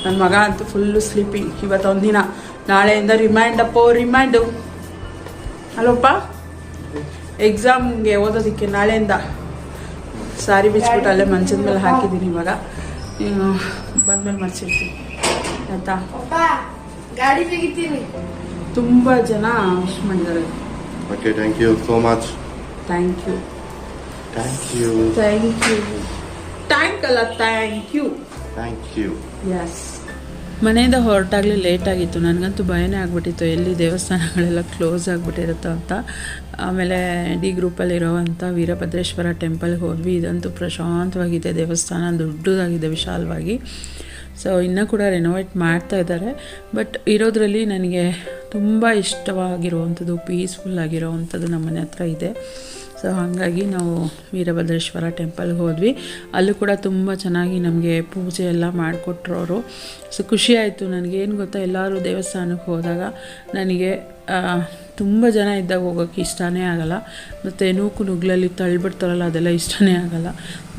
ನನ್ನ ಮಗ ಅಂತೂ ಫುಲ್ಲು ಸ್ಲೀಪಿಂಗ್ ಇವತ್ತು ಒಂದಿನ. ನಾಳೆಯಿಂದ ರಿಮೈಂಡ್ ಅಪ್ಪ ರಿಮೈಂಡು ಅಲ್ಲಪ್ಪ? ಎಕ್ಸಾಮ್ಗೆ ಓದೋದಕ್ಕೆ ನಾಳೆಯಿಂದ. ಸಾರಿ ಬಿಚ್ಬಿಟ್ಟು ಅಲ್ಲೇ ಮಂಚದ ಮೇಲೆ ಹಾಕಿದ್ದೀನಿ ಇವಾಗ. ಬಂದ ಮೇಲೆ ಮರ್ಚಿರ್ತೀನಿ. ಆಯಿತಾ? ಗಾಡಿ ತೆಗಿತೀನಿ. ತುಂಬಾ ಜನ ವಿಶ್ ಮಾಡಿದ್ದಾರೆ. Okay thank you so much. Thank you thank you thank you thank ಅಲ್ಲ thank you thank you yes ಮನೆಯಿಂದ ಹೊರಟಾಗಲಿ ಲೇಟ್ ಆಗಿತ್ತು. ನನಗಂತೂ ಭಯನೇ ಆಗ್ಬಿಟ್ಟಿತ್ತು. ಎಲ್ಲಿ ದೇವಸ್ಥಾನಗಳೆಲ್ಲ ಕ್ಲೋಸ್ ಆಗಿಬಿಟ್ಟಿರುತ್ತೋ ಅಂತ. ಆಮೇಲೆ ಡಿ ಗ್ರೂಪಲ್ಲಿರೋವಂಥ ವೀರಭದ್ರೇಶ್ವರ ಟೆಂಪಲ್ಗೆ ಹೋದ್ವಿ. ಇದಂತೂ ಪ್ರಶಾಂತವಾಗಿದೆ. ದೇವಸ್ಥಾನ ದೊಡ್ಡದಾಗಿದೆ ವಿಶಾಲವಾಗಿ. ಸೊ ಇನ್ನೂ ಕೂಡ ರೆನೋವೇಟ್ ಮಾಡ್ತಾ ಇದ್ದಾರೆ. ಬಟ್ ಇರೋದ್ರಲ್ಲಿ ನನಗೆ ತುಂಬ ಇಷ್ಟವಾಗಿರುವಂಥದ್ದು ಪೀಸ್ಫುಲ್ ಆಗಿರೋವಂಥದ್ದು ನಮ್ಮ ಮನೆ ಹತ್ರ ಇದೆ. ಸೊ ಹಾಗಾಗಿ ನಾವು ವೀರಭದ್ರೇಶ್ವರ ಟೆಂಪಲ್ಗೆ ಹೋದ್ವಿ. ಅಲ್ಲೂ ಕೂಡ ತುಂಬ ಚೆನ್ನಾಗಿ ನಮಗೆ ಪೂಜೆ ಎಲ್ಲ ಮಾಡಿಕೊಟ್ರು ಅವರು ಸೊ ಖುಷಿಯಾಯಿತು ನನಗೇನು ಗೊತ್ತಾ, ಎಲ್ಲರೂ ದೇವಸ್ಥಾನಕ್ಕೆ ಹೋದಾಗ ನನಗೆ ತುಂಬ ಜನ ಇದ್ದಾಗ ಹೋಗೋಕ್ಕೆ ಇಷ್ಟನೇ ಆಗಲ್ಲ. ಮತ್ತು ನೂಕು ನುಗ್ಲಲ್ಲಿ ತಳ್ಬಿಡ್ತಾರಲ್ಲ, ಅದೆಲ್ಲ ಇಷ್ಟನೇ ಆಗಲ್ಲ.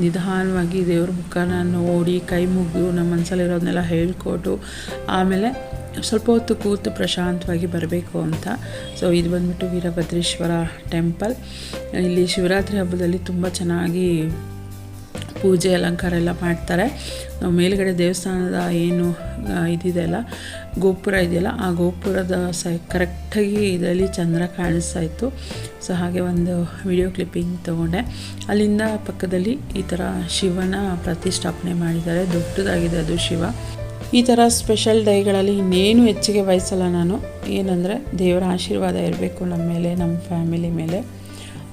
ನಿಧಾನವಾಗಿ ದೇವ್ರ ಮುಖನ ನೋಡಿ ಕೈ ಮುಗಿದು, ನಮ್ಮ ಮನಸ್ಸಲ್ಲಿರೋದನ್ನೆಲ್ಲ ಹೇಳ್ಕೊಟ್ಟು, ಆಮೇಲೆ ಸ್ವಲ್ಪ ಹೊತ್ತು ಕೂತು ಪ್ರಶಾಂತವಾಗಿ ಬರಬೇಕು ಅಂತ. ಸೊ ಇದು ಬಂದ್ಬಿಟ್ಟು ವೀರಭದ್ರೇಶ್ವರ ಟೆಂಪಲ್. ಇಲ್ಲಿ ಶಿವರಾತ್ರಿ ಹಬ್ಬದಲ್ಲಿ ತುಂಬ ಚೆನ್ನಾಗಿ ಪೂಜೆ ಅಲಂಕಾರ ಎಲ್ಲ ಮಾಡ್ತಾರೆ. ನಾವು ಮೇಲ್ಗಡೆ ದೇವಸ್ಥಾನದ ಏನು ಇದಿದೆಯಲ್ಲ ಗೋಪುರ ಇದೆಯಲ್ಲ, ಆ ಗೋಪುರದ ಸೈ ಕರೆಕ್ಟಾಗಿ ಇದರಲ್ಲಿ ಚಂದ್ರ ಕಾಣಿಸ್ತಾ ಇತ್ತು ಸೊ ಹಾಗೆ ಒಂದು ವಿಡಿಯೋ ಕ್ಲಿಪ್ಪಿಂಗ್ ತೊಗೊಂಡೆ. ಅಲ್ಲಿಂದ ಪಕ್ಕದಲ್ಲಿ ಈ ಥರ ಶಿವನ ಪ್ರತಿಷ್ಠಾಪನೆ ಮಾಡಿದ್ದಾರೆ. ದೊಡ್ಡದಾಗಿದೆ ಅದು ಶಿವ. ಈ ಥರ ಸ್ಪೆಷಲ್ ಡೇಗಳಲ್ಲಿ ಇನ್ನೇನು ಹೆಚ್ಚಿಗೆ ಬಯಸಲ್ಲ ನಾನು. ಏನಂದರೆ, ದೇವರ ಆಶೀರ್ವಾದ ಇರಬೇಕು ನಮ್ಮ ಮೇಲೆ, ನಮ್ಮ ಫ್ಯಾಮಿಲಿ ಮೇಲೆ.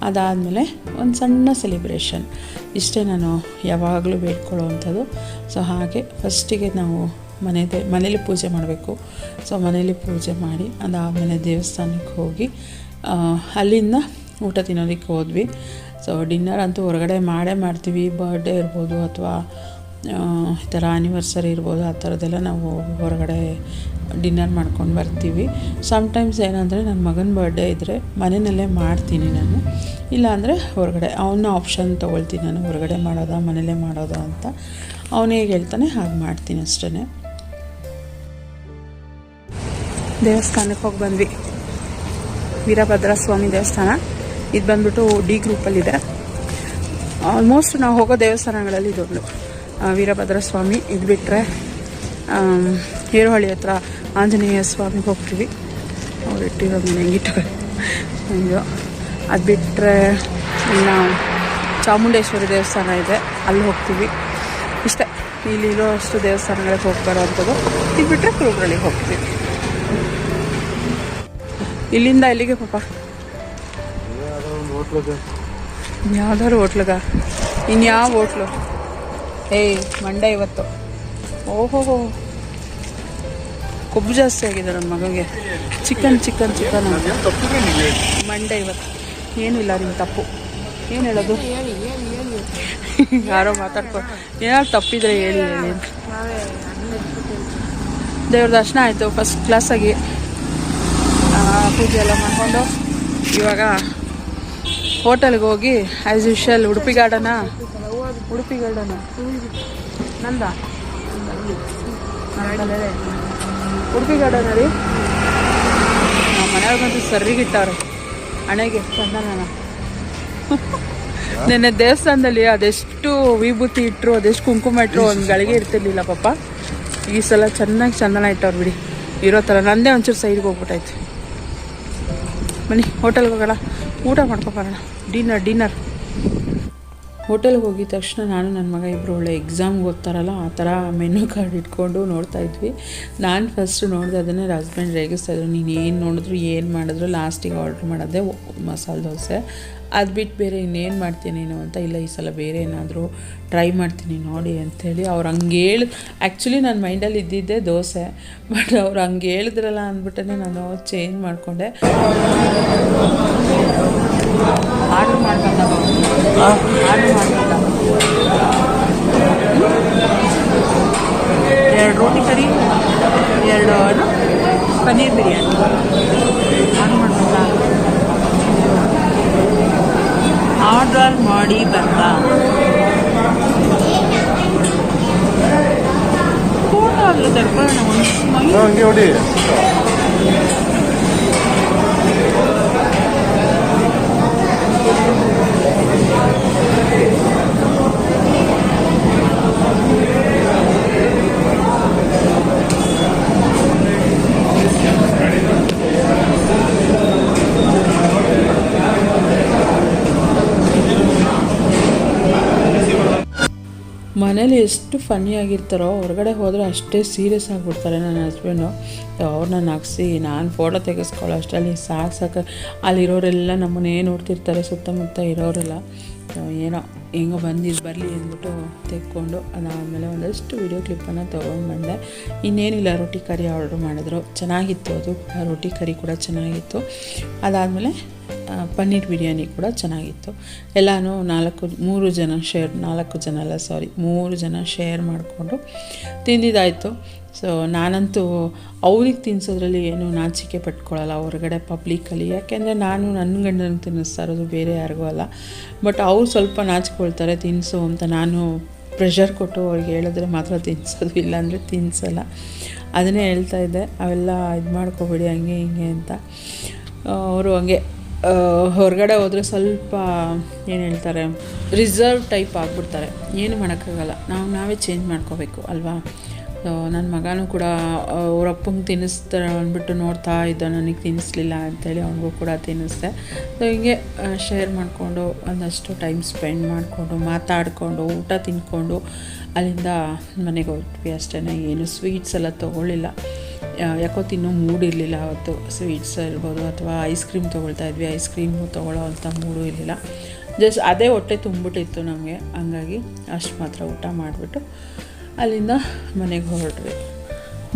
ಅದಾದಮೇಲೆ ಒಂದು ಸಣ್ಣ ಸೆಲೆಬ್ರೇಷನ್ ಇಷ್ಟೇ ನಾನು ಯಾವಾಗಲೂ ಬೇಡ್ಕೊಳ್ಳೋವಂಥದ್ದು. ಸೊ ಹಾಗೆ ಫಸ್ಟಿಗೆ ನಾವು ಮನೆ ದೇ ಮನೇಲಿ ಪೂಜೆ ಮಾಡಬೇಕು. ಸೊ ಮನೇಲಿ ಪೂಜೆ ಮಾಡಿ, ಅದಾದಮೇಲೆ ದೇವಸ್ಥಾನಕ್ಕೆ ಹೋಗಿ ಅಲ್ಲಿಂದ ಊಟ ತಿನ್ನೋದಕ್ಕೆ ಹೋದ್ವಿ. ಸೊ ಡಿನ್ನರ್ ಅಂತೂ ಹೊರಗಡೆ ಮಾಡೇ ಮಾಡ್ತೀವಿ. ಬರ್ಡೇ ಇರ್ಬೋದು ಅಥವಾ ಈ ಥರ ಆ್ಯನಿವರ್ಸರಿ ಇರ್ಬೋದು, ಆ ಥರದ್ದೆಲ್ಲ ನಾವು ಹೊರಗಡೆ ಡಿನ್ನರ್ ಮಾಡ್ಕೊಂಡು ಬರ್ತೀವಿ. ಸಮ್ಟೈಮ್ಸ್ ಏನಂದರೆ, ನನ್ನ ಮಗನ ಬರ್ಡೇ ಇದ್ದರೆ ಮನೆಯಲ್ಲೇ ಮಾಡ್ತೀನಿ ನಾನು. ಇಲ್ಲಾಂದರೆ ಹೊರಗಡೆ, ಅವನ ಆಪ್ಷನ್ ತೊಗೊಳ್ತೀನಿ ನಾನು. ಹೊರಗಡೆ ಮಾಡೋದಾ ಮನೇಲೇ ಮಾಡೋದಾ ಅಂತ ಅವನೇ ಹೇಳ್ತಾನೆ, ಹಾಗೆ ಮಾಡ್ತೀನಿ ಅಷ್ಟೇ ದೇವಸ್ಥಾನಕ್ಕೆ ಹೋಗಿ ಬಂದ್ವಿ. ವೀರಭದ್ರ ಸ್ವಾಮಿ ದೇವಸ್ಥಾನ. ಇದು ಬಂದ್ಬಿಟ್ಟು ಡಿ ಗ್ರೂಪಲ್ಲಿದೆ ಆಲ್ಮೋಸ್ಟ್ ನಾವು ಹೋಗೋ ದೇವಸ್ಥಾನಗಳಲ್ಲಿ ಇದೊಂದು ವೀರಭದ್ರ ಸ್ವಾಮಿ ಇದು ಬಿಟ್ಟರೆ ಹೀರೋಹಳ್ಳಿ ಹತ್ರ ಆಂಜನೇಯ ಸ್ವಾಮಿಗೆ ಹೋಗ್ತೀವಿ. ಅವ್ರು ಇಟ್ಟಿರೋ ಮನೆ ಹೆಂಗಿಟ್ಟು ಅಯ್ಯೋ, ಅದು ಬಿಟ್ಟರೆ ಇನ್ನು ಚಾಮುಂಡೇಶ್ವರಿ ದೇವಸ್ಥಾನ ಇದೆ. ಅಲ್ಲಿ ಹೋಗ್ತೀವಿ. ಇಷ್ಟೇ ಇಲ್ಲಿರೋ ಅಷ್ಟು ದೇವಸ್ಥಾನಗಳಿಗೆ ಹೋಗಿ ಬರೋವಂಥದ್ದು ಇದು ಬಿಟ್ಟರೆ ಕುರುಬ್ರಳ್ಳಿಗೆ ಹೋಗ್ತೀವಿ. ಇಲ್ಲಿಂದ ಎಲ್ಲಿಗೆ ಪಾಪ? ಯಾವ್ದಾದ್ರು ಹೋಟ್ಲಗ? ಇನ್ಯಾವ ಹೋಟ್ಲು? ಏಯ್, ಮಂಡ ಇವತ್ತು. ಓಹೋ ಕೊಬ್ಬು ಜಾಸ್ತಿ ಆಗಿದೆ ನನ್ನ ಮಗಗೆ. ಚಿಕನ್ ಚಿಕನ್ ಚಿಕನ್ ಮಂಡ ಇವತ್ತು. ಏನಿಲ್ಲ ನಿಮ್ಮ ತಪ್ಪು. ಏನು ಹೇಳೋದು? ಯಾರೋ ಮಾತಾಡ್ಕೊ ಏನಾದ್ರು ತಪ್ಪಿದ್ರೆ ಹೇಳಿ ದೇವ್ರ ದರ್ಶನ ಆಯಿತು ಫಸ್ಟ್ ಕ್ಲಾಸಾಗಿ ಪೂಜೆ ಎಲ್ಲ ಮಾಡಿಕೊಂಡು ಇವಾಗ ಹೋಟೆಲ್ಗೆ ಹೋಗಿ as usual Udupi Garden Udupi Garden ನಂದ. ಉಡುಪಿ ಗಾರ್ಡನ ರೀ ನಮ್ಮ ಮನೆಯವ್ರಿಗಂತೂ ಸರಿಗಿಟ್ಟವ್ರೆ ಹಣೆಗೆ ಚಂದನ ನಿನ್ನೆ ದೇವಸ್ಥಾನದಲ್ಲಿ ಅದೆಷ್ಟು ವಿಭೂತಿ ಇಟ್ಟರು ಅದೆಷ್ಟು ಕುಂಕುಮ ಇಟ್ಟರು ಒಂದು ಗಳಿಗೆ ಇರ್ತಿರ್ಲಿಲ್ಲ ಪಾಪ. ಈ ಸಲ ಚೆನ್ನಾಗಿ ಚಂದನ ಇಟ್ಟವ್ರು ಬಿಡಿ. ಇರೋ ಥರ ನಂದೇ ಒಂಚೂರು ಸೈಡ್ಗೆ ಹೋಗ್ಬಿಟ್ಟೈತೆ ಬನ್ನಿ ಹೋಟೆಲ್ಗೆ ಹೋಗೋಣ. ಊಟ ಮಾಡ್ಕೊ ಬರೋಣ. ಡಿನ್ನರ್ ಡಿನ್ನರ್ ಹೋಟೆಲ್ಗೆ ಹೋಗಿದ ತಕ್ಷಣ ನಾನು ನನ್ನ ಮಗ ಇಬ್ಬರು ಒಳ್ಳೆ ಎಕ್ಸಾಮ್ಗೆ ಓದ್ತಾರಲ್ಲ, ಆ ಥರ ಮೆನು ಕಾರ್ಡ್ ಇಟ್ಕೊಂಡು ನೋಡ್ತಾ ಇದ್ವಿ. ನಾನು ಫಸ್ಟ್ ನೋಡಿದೆ ಅದನ್ನೇ ಹಸ್ಬೆಂಡ್ ರೇಗಿಸ್ತಾಯಿದ್ರು ನೀನು ಏನು ನೋಡಿದ್ರು, ಏನು ಮಾಡಿದ್ರು ಲಾಸ್ಟಿಗೆ ಆರ್ಡ್ರ್ ಮಾಡೋದೇ ಮಸಾಲೆ ದೋಸೆ. ಅದು ಬಿಟ್ಟು ಬೇರೆ ಇನ್ನೇನು ಮಾಡ್ತೀನಿ ನೀನು ಅಂತ ಇಲ್ಲ ಈ ಸಲ ಬೇರೆ ಏನಾದರೂ ಟ್ರೈ ಮಾಡ್ತೀನಿ ನೋಡಿ ಅಂಥೇಳಿ ಅವ್ರು ಹಂಗೆ ಹೇಳಿ. ಆ್ಯಕ್ಚುಲಿ ನನ್ನ ಮೈಂಡಲ್ಲಿ ಇದ್ದಿದ್ದೆ ದೋಸೆ ಬಟ್ ಅವ್ರು ಹಂಗೆ ಹೇಳಿದ್ರಲ್ಲ ಅಂದ್ಬಿಟ್ಟೇ ನಾನು ಚೇಂಜ್ ಮಾಡಿಕೊಂಡೆ. ಆರ್ಡ್ರ್ ಮಾಡ್ಕೊಂಡ. ಆರ್ಡ್ರ್ ಮಾಡ್ಕೊಂಡ ಎರಡು ರೋಟಿ ಕರಿ ಎರಡು ಏನು? ಪನ್ನೀರ್ ಬಿರಿಯಾನಿ ಆರ್ಡ್ರ್ ಮಾಡ್ಕೊಂಡ ಆರ್ಡರ್ ಮಾಡಿ ಬಂದ ಫೋಟೋ ಆಗಲಿ ತರ್ಕೊಳ್ಳೋಣ ಒಂದು ಸ್ಮೈಲ್ ಹಂಗೆ ಹೊಡಿ ಮನೇಲಿ ಎಷ್ಟು ಫನ್ನಿ ಆಗಿರ್ತಾರೋ, ಹೊರಗಡೆ ಹೋದರೆ ಅಷ್ಟೇ ಸೀರಿಯಸ್ ಆಗಿಬಿಡ್ತಾರೆ ನನ್ನ ಹಸ್ಬೆಂಡು ಅವ್ರನ್ನ ನಗಿಸಿ, ನಾನು ಫೋಟೋ ತೆಗೆಸ್ಕೊಳ್ಳೋ ಅಷ್ಟರಲ್ಲಿ ಸಾಕು ಸಾಕು ಅಲ್ಲಿರೋರೆಲ್ಲ ನಮ್ಮನ್ನೇ ನೋಡ್ತಿರ್ತಾರೆ, ಸುತ್ತಮುತ್ತ ಇರೋರೆಲ್ಲ. ಏನೋ, ಹೆಂಗೋ ಬಂದಿದ್ದು ಬರಲಿ ಅಂದ್ಬಿಟ್ಟು ತೆಕ್ಕೊಂಡು ಅದಾದಮೇಲೆ ಒಂದಷ್ಟು ವೀಡಿಯೋ ಕ್ಲಿಪ್ಪನ್ನು ತೊಗೊಂಡು ಬಂದೆ ಇನ್ನೇನಿಲ್ಲ, ರೊಟ್ಟಿ ಕರಿ ಆರ್ಡ್ರ್ ಮಾಡಿದ್ರು. ಚೆನ್ನಾಗಿತ್ತು ಅದು. ರೊಟ್ಟಿ ಕರಿ ಕೂಡ ಚೆನ್ನಾಗಿತ್ತು. ಅದಾದಮೇಲೆ ಪನ್ನೀರ್ ಬಿರಿಯಾನಿ ಕೂಡ ಚೆನ್ನಾಗಿತ್ತು. ಎಲ್ಲನೂ ನಾಲ್ಕು, ಮೂರು ಜನ ಶೇರ್ ನಾಲ್ಕು ಜನ ಅಲ್ಲ ಸಾರಿ ಮೂರು ಜನ ಶೇರ್ ಮಾಡಿಕೊಂಡು ತಿಂದಿದ್ದಾಯಿತು. ಸೊ ನಾನಂತೂ ಅವ್ರಿಗೆ ತಿನ್ಸೋದ್ರಲ್ಲಿ ಏನು ನಾಚಿಕೆ ಪಟ್ಕೊಳ್ಳಲ್ಲ, ಹೊರಗಡೆ ಪಬ್ಲಿಕ್ಕಲ್ಲಿ ಯಾಕೆಂದರೆ ನಾನು ನನ್ನ ಗಂಡನಿಗೆ ತಿನ್ನಿಸ್ತಾ ಇರೋದು ಬೇರೆ ಯಾರಿಗೂ ಅಲ್ಲ. ಬಟ್ ಅವ್ರು ಸ್ವಲ್ಪ ನಾಚಿಕೊಳ್ತಾರೆ ತಿನ್ನಿಸು ಅಂತ ನಾನು ಪ್ರೆಷರ್ ಕೊಟ್ಟು ಅವ್ರಿಗೆ ಹೇಳಿದ್ರೆ ಮಾತ್ರ ತಿನ್ನಿಸೋದು ಇಲ್ಲಾಂದರೆ ತಿನ್ಸಲ್ಲ. ಅದನ್ನೇ ಹೇಳ್ತಾ ಇದ್ದೆ, ಅವೆಲ್ಲ ಇದು ಮಾಡ್ಕೋಬೇಡಿ, ಹಂಗೆ, ಹಿಂಗೆ ಅಂತ. ಅವರು ಹಂಗೆ ಹೊರಗಡೆ ಹೋದರೆ ಸ್ವಲ್ಪ, ಏನು ಹೇಳ್ತಾರೆ ರಿಸರ್ವ್ ಟೈಪ್ ಆಗಿಬಿಡ್ತಾರೆ. ಏನು ಮಾಡೋಕ್ಕಾಗಲ್ಲ. ನಾವು ನಾವೇ ಚೇಂಜ್ ಮಾಡ್ಕೋಬೇಕು, ಅಲ್ವಾ? ನನ್ನ ಮಗನೂ ಕೂಡ ಅವ್ರ ಅಪ್ಪಂಗೆ ತಿನ್ನಿಸ್ತಾರೆ ಅಂದ್ಬಿಟ್ಟು ನೋಡ್ತಾ ಇದ್ದ ನನಗೆ ತಿನ್ನಿಸ್ಲಿಲ್ಲ ಅಂತೇಳಿ ಅವನಿಗೂ ಕೂಡ ತಿನ್ನಿಸ್ದೆ. ಸೊ ಹಿಂಗೆ ಶೇರ್ ಮಾಡಿಕೊಂಡು, ಒಂದಷ್ಟು ಟೈಮ್ ಸ್ಪೆಂಡ್ ಮಾಡಿಕೊಂಡು, ಮಾತಾಡಿಕೊಂಡು, ಊಟ ತಿಂದ್ಕೊಂಡು ಅಲ್ಲಿಂದ ಮನೆಗೆ ಹೊರಟ್ವಿ ಅಷ್ಟೇ ಏನು ಸ್ವೀಟ್ಸ್ ಎಲ್ಲ ತೊಗೊಳ್ಳಿಲ್ಲ. ಯಾಕೋ ತಿನ್ನೋ ಮೂಡ್ ಇರಲಿಲ್ಲ ಅವತ್ತು. ಸ್ವೀಟ್ಸ್ ಇರ್ಬೋದು ಅಥವಾ ಐಸ್ ಕ್ರೀಮ್ ತೊಗೊಳ್ತಾ ಇದ್ವಿ. ಐಸ್ ಕ್ರೀಮು ತೊಗೊಳ್ಳೋ ಅಂಥ ಮೂಡು ಇರಲಿಲ್ಲ. ಜಸ್ಟ್ ಅದೇ ಹೊಟ್ಟೆ ತುಂಬಿಟ್ಟಿತ್ತು ನಮಗೆ. ಹಂಗಾಗಿ ಅಷ್ಟು ಮಾತ್ರ ಊಟ ಮಾಡಿಬಿಟ್ಟು ಅಲ್ಲಿಂದ ಮನೆಗೆ ಹೊರಟ್ವಿ.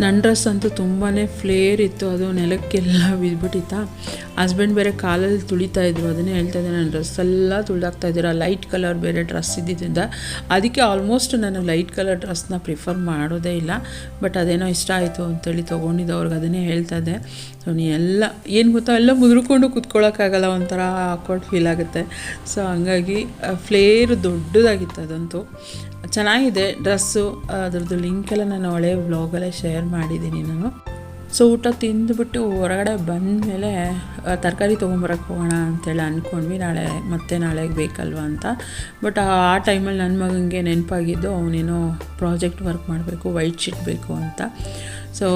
ನನ್ನ ಡ್ರೆಸ್ ಅಂತೂ ತುಂಬಾ ಫ್ಲೇರ್ ಇತ್ತು. ಅದು ನೆಲಕ್ಕೆಲ್ಲ ಬಿದ್ದುಬಿಟ್ಟಿತ್ತಾ ಹಸ್ಬೆಂಡ್ ಬೇರೆ ಕಾಲಲ್ಲಿ ತುಳಿತಾ ಇದ್ರು. ಅದನ್ನೇ ಹೇಳ್ತಾ ಇದ್ದೆ ನನ್ನ ಡ್ರೆಸ್ ಎಲ್ಲ ತುಳಿದಾಕ್ತಾ ಇದ್ದೀರ? ಲೈಟ್ ಕಲರ್ ಬೇರೆ ಡ್ರೆಸ್ ಇದ್ದಿದ್ದರಿಂದ ಅದಕ್ಕೆ ಆಲ್ಮೋಸ್ಟ್ ನಾನು ಲೈಟ್ ಕಲರ್ ಡ್ರೆಸ್ನ ಪ್ರಿಫರ್ ಮಾಡೋದೇ ಇಲ್ಲ. ಬಟ್ ಅದೇನೋ ಇಷ್ಟ ಆಯಿತು ಅಂತೇಳಿ ತೊಗೊಂಡಿದ್ದು ಅವ್ರಿಗೆ. ಅದನ್ನೇ ಹೇಳ್ತಾ ಇದ್ದೆ. ಸೊ ಎಲ್ಲ, ಏನು ಗೊತ್ತಾ, ಎಲ್ಲ ಮುದುರ್ಕೊಂಡು ಕುತ್ಕೊಳ್ಳೋಕ್ಕಾಗಲ್ಲ ಒಂಥರ ಆಕ್ವರ್ಡ್ ಫೀಲ್ ಆಗುತ್ತೆ. ಸೊ ಹಂಗಾಗಿ ಫ್ಲೇರ್ ದೊಡ್ಡದಾಗಿತ್ತು ಅದಂತೂ. ಚೆನ್ನಾಗಿದೆ ಡ್ರೆಸ್ಸು ಅದ್ರದ್ದು ಲಿಂಕೆಲ್ಲ ನಾನು ಹಳೆ ವ್ಲಾಗಲ್ಲೇ ಶೇರ್ ಮಾಡಿದ್ದೀನಿ ನಾನು. ಸೊ ಊಟ ತಿಂದುಬಿಟ್ಟು ಹೊರಗಡೆ ಬಂದಮೇಲೆ ತರಕಾರಿ ತೊಗೊಂಬರಕ್ಕೆ ಹೋಗೋಣ ಅಂತೇಳಿ ಅಂದ್ಕೊಂಡ್ವಿ ನಾಳೆ ಮತ್ತೆ ನಾಳೆಗೆ ಬೇಕಲ್ವ ಅಂತ. ಬಟ್ ಆ ಟೈಮಲ್ಲಿ ನನ್ನ ಮಗನಿಗೆ ನೆನಪಾಗಿದ್ದು, ಅವನೇನೋ ಪ್ರಾಜೆಕ್ಟ್ ವರ್ಕ್ ಮಾಡಬೇಕು ವೈಟ್ ಶೀಟ್ ಬೇಕು ಅಂತ. ಸೊ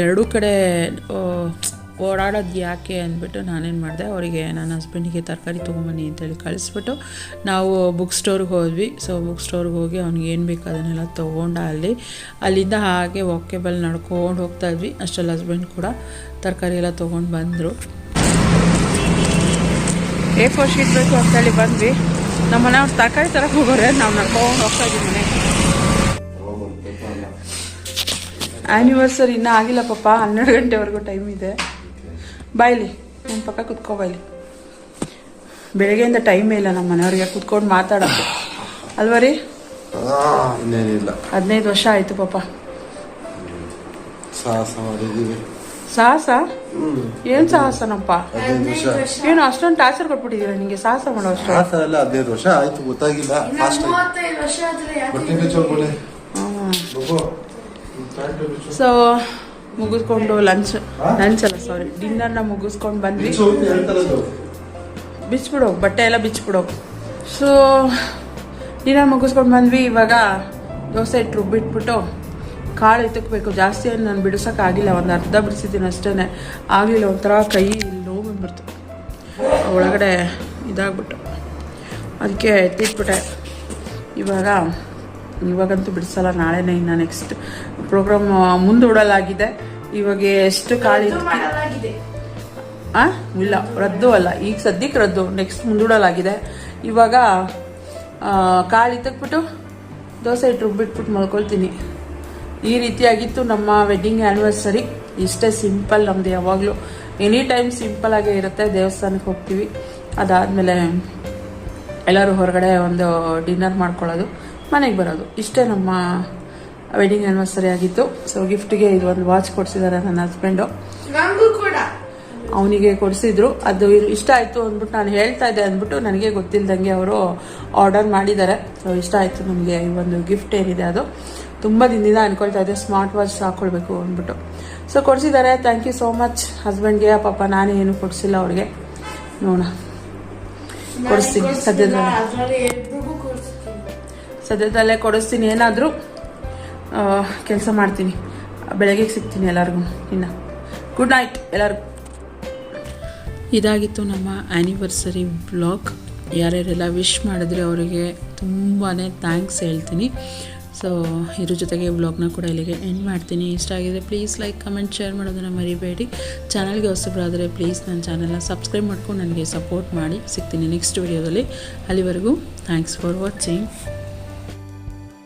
ಎರಡೂ ಕಡೆ ಓಡಾಡೋದು ಯಾಕೆ ಅಂದ್ಬಿಟ್ಟು ನಾನೇನು ಮಾಡಿದೆ, ಅವರಿಗೆ ನನ್ನ ಹಸ್ಬೆಂಡಿಗೆ ತರಕಾರಿ ತೊಗೊಂಬನ್ನಿ ಅಂತೇಳಿ ಕಳಿಸ್ಬಿಟ್ಟು ನಾವು ಬುಕ್ ಸ್ಟೋರ್ಗೆ ಹೋದ್ವಿ. ಸೊ ಬುಕ್ ಸ್ಟೋರ್ಗೆ ಹೋಗಿ ಅವ್ನಿಗೆ ಏನು ಬೇಕು ಅದನ್ನೆಲ್ಲ ತೊಗೊಂಡ ಅಲ್ಲಿ, ಅಲ್ಲಿಂದ ಹಾಗೆ ವಾಕೇಬಲ್ ನಡ್ಕೊಂಡು ಹೋಗ್ತಾ ಇದ್ವಿ. ಅಷ್ಟರಲ್ಲಿ ಹಸ್ಬೆಂಡ್ ಕೂಡ ತರಕಾರಿ ಎಲ್ಲ ತೊಗೊಂಡು ಬಂದರು. ಏ ಫೋರ್ ಶೀಟ್ ಬೇಕು ಅಂತೇಳಿ ಬಂದ್ವಿ. ನಮ್ಮ ಮನೆಯವ್ರು ತರಕಾರಿ ತರಕ್ಕೆ ಹೋಗೋರೆ, ನಾವು ನಡ್ಕೊಂಡು ಹೋಗ್ತಾ ಇದ್ವಿ ಮನೆಗೆ. ಆ್ಯನಿವರ್ಸರಿ ಇನ್ನೂ ಆಗಿಲ್ಲ ಪಪ್ಪ ಹನ್ನೆರಡು ಗಂಟೆವರೆಗೂ ಟೈಮ್ ಇದೆ. ಬಾಯ್ಲಿ ನನ್ನ ಪಕ್ಕ ಕುತ್ಕೋ ಬಾಯ್ಲಿ. ಬೆಳಗ್ಗೆಯಿಂದ ಟೈಮೇ ಇಲ್ಲ ನಮ್ಮ ಮನೆಯವ್ರಿಗೆ ಕುತ್ಕೊಂಡು ಮಾತಾಡೋದು ಅಲ್ವಾ ರೀ? ಇನ್ನೇನಿಲ್ಲ. ಹದಿನೈದು ವರ್ಷ ಆಯಿತು ಪಪ್ಪ ಸಾಹಸ ಏನ್ ಸಾಹಸ? ಏನು ಸಾಹಸನಪ್ಪ? ಏನು ಅಷ್ಟೊಂದು ಟಾರ್ಚರ್ ಕೊಟ್ಬಿಟ್ಟಿದೀರಾ ನಿಮಗೆ ಸಾಹಸ ಮಾಡೋ ಅಷ್ಟು ಹದಿನೈದು ವರ್ಷ ಆಯ್ತು ಗೊತ್ತಾಗಿಲ್ಲ. ಸೊ ಮುಗಿಸ್ಕೊಂಡು ಲಂಚ್ ಲಂಚ್ ಅಲ್ಲ ಸಾರಿ ಡಿನ್ನರ್ನ ಮುಗಿಸ್ಕೊಂಡು ಬಂದ್ವಿ. ಬಿಚ್ಬಿಡು ಬಟ್ಟೆ ಎಲ್ಲ ಬಿಚ್ಬಿಡು. ಸೊ ಡಿನ್ನರ್ ಮುಗಿಸ್ಕೊಂಡು ಬಂದ್ವಿ. ಇವಾಗ ದೋಸೆ ಇಟ್ಟು ರುಬ್ಬಿಟ್ಬಿಟ್ಟು ಕಾಳು ಎತ್ತಕ್ಬೇಕು ಜಾಸ್ತಿ ಏನು ನಾನು ಬಿಡಿಸೋಕ್ಕಾಗಿಲ್ಲ ಒಂದು ಅರ್ಧ ಬಿಡಿಸಿದ್ದೀನಿ ಅಷ್ಟೇ ಆಗಲಿಲ್ಲ ಒಂಥರ ಕೈ ನೋವು ಬಂದ್ಬಿಡ್ತು. ಒಳಗಡೆ ಇದಾಗ್ಬಿಟ್ಟು. ಅದಕ್ಕೆ ಎತ್ತಿಟ್ಬಿಟ್ಟೆ. ಇವಾಗ ಇವಾಗಂತೂ ಬಿಡಿಸಲ್ಲ. ನಾಳೆನೇ ಇನ್ನು ನೆಕ್ಸ್ಟ್ ಪ್ರೋಗ್ರಾಮ್ ಮುಂದೂಡಲಾಗಿದೆ. ಇವಾಗ ಎಷ್ಟು ಮಾಡಲಾಗಿದೆ. ಆ? ಇಲ್ಲ ರದ್ದು ಅಲ್ಲ. ಈಗ ಸದ್ಯಕ್ಕೆ ರದ್ದು. ನೆಕ್ಸ್ಟ್ ಮುಂದೂಡಲಾಗಿದೆ. ಇವಾಗ ಕಾಳು ಇತ್ತಕ್ಬಿಟ್ಟು ದೋಸೆ ಇಟ್ಟು ರುಬ್ಬಿಟ್ಬಿಟ್ಟು ಮಲ್ಕೊಳ್ತೀನಿ. ಈ ರೀತಿಯಾಗಿತ್ತು ನಮ್ಮ ವೆಡ್ಡಿಂಗ್ ಆ್ಯನಿವರ್ಸರಿ ಇಷ್ಟೇ ಸಿಂಪಲ್ ನಮ್ದು ಯಾವಾಗಲೂ. ಎನಿ ಟೈಮ್ ಸಿಂಪಲ್ ಆಗೇ ಇರುತ್ತೆ. ದೇವಸ್ಥಾನಕ್ಕೆ ಹೋಗ್ತೀವಿ. ಅದಾದಮೇಲೆ ಎಲ್ಲರೂ ಹೊರಗಡೆ ಒಂದು ಡಿನ್ನರ್ ಮಾಡ್ಕೊಳ್ಳೋದು. ಮನೆಗೆ ಬರೋದು. ಇಷ್ಟೇ ನಮ್ಮ ವೆಡ್ಡಿಂಗ್ ಆ್ಯನಿವರ್ಸರಿ ಆಗಿತ್ತು. ಸೊ ಗಿಫ್ಟಿಗೆ ಇದು ಒಂದು ವಾಚ್ ಕೊಡಿಸಿದ್ದಾರೆ ನನ್ನ ಹಸ್ಬೆಂಡು ಅವನಿಗೆ ಕೊಡಿಸಿದ್ರು. ಅದು ಇಷ್ಟ ಆಯಿತು ಅಂದ್ಬಿಟ್ಟು ನಾನು ಹೇಳ್ತಾ ಇದ್ದೆ ಅಂದ್ಬಿಟ್ಟು ನನಗೆ ಗೊತ್ತಿಲ್ಲದಂಗೆ ಅವರು ಆರ್ಡರ್ ಮಾಡಿದ್ದಾರೆ. ಸೊ ಇಷ್ಟ ಆಯಿತು ನಮಗೆ ಈ ಒಂದು ಗಿಫ್ಟ್ ಏನಿದೆ ಅದು. ತುಂಬ ದಿನದಿಂದ ಅನ್ಕೊಳ್ತಾ ಇದ್ದೆ ಸ್ಮಾರ್ಟ್ ವಾಚ್ ಹಾಕ್ಕೊಳ್ಬೇಕು ಅಂದ್ಬಿಟ್ಟು. ಸೊ ಕೊಡಿಸಿದ್ದಾರೆ. ಥ್ಯಾಂಕ್ ಯು ಸೋ ಮಚ್ ಹಸ್ಬೆಂಡ್ಗೆ ಪಾಪ ನಾನೇ ಏನು ಕೊಡಿಸಿಲ್ಲ ಅವ್ರಿಗೆ. ನೋಡೋಣ. ಕೊಡಿಸ್ತೀನಿ. ಸದ್ಯದಲ್ಲೇ. ಸದ್ಯದಲ್ಲೇ ಕೊಡಿಸ್ತೀನಿ. ಏನಾದರೂ ಕೆಲಸ ಮಾಡ್ತೀನಿ. ಬೆಳಗ್ಗೆ ಸಿಗ್ತೀನಿ ಎಲ್ಲರಿಗೂ. ಇನ್ನು. ಗುಡ್ ನೈಟ್ ಎಲ್ಲರಿಗೂ. ಇದಾಗಿತ್ತು ನಮ್ಮ ಆ್ಯನಿವರ್ಸರಿ ಬ್ಲಾಗ್ ಯಾರ್ಯಾರೆಲ್ಲ ವಿಶ್ ಮಾಡಿದ್ರೆ ಅವರಿಗೆ ತುಂಬಾ ಥ್ಯಾಂಕ್ಸ್ ಹೇಳ್ತೀನಿ. ಸೊ ಇದ್ರ ಜೊತೆಗೆ ಬ್ಲಾಗ್ನ ಕೂಡ ಇಲ್ಲಿಗೆ ಎಂಡ್ ಮಾಡ್ತೀನಿ. ಇಷ್ಟ ಆಗಿದೆ ಪ್ಲೀಸ್ ಲೈಕ್ ಕಮೆಂಟ್ ಶೇರ್ ಮಾಡೋದನ್ನು ಮರಿಬೇಡಿ. ಚಾನಲ್ಗೆ ಹೊಸಬರಾದರೆ ಪ್ಲೀಸ್ ನನ್ನ ಚಾನಲ್ನ ಸಬ್ಸ್ಕ್ರೈಬ್ ಮಾಡ್ಕೊಂಡು ನನಗೆ ಸಪೋರ್ಟ್ ಮಾಡಿ. ಸಿಗ್ತೀನಿ ನೆಕ್ಸ್ಟ್ ವಿಡಿಯೋದಲ್ಲಿ ಅಲ್ಲಿವರೆಗೂ ಥ್ಯಾಂಕ್ಸ್ ಫಾರ್ ವಾಚಿಂಗ್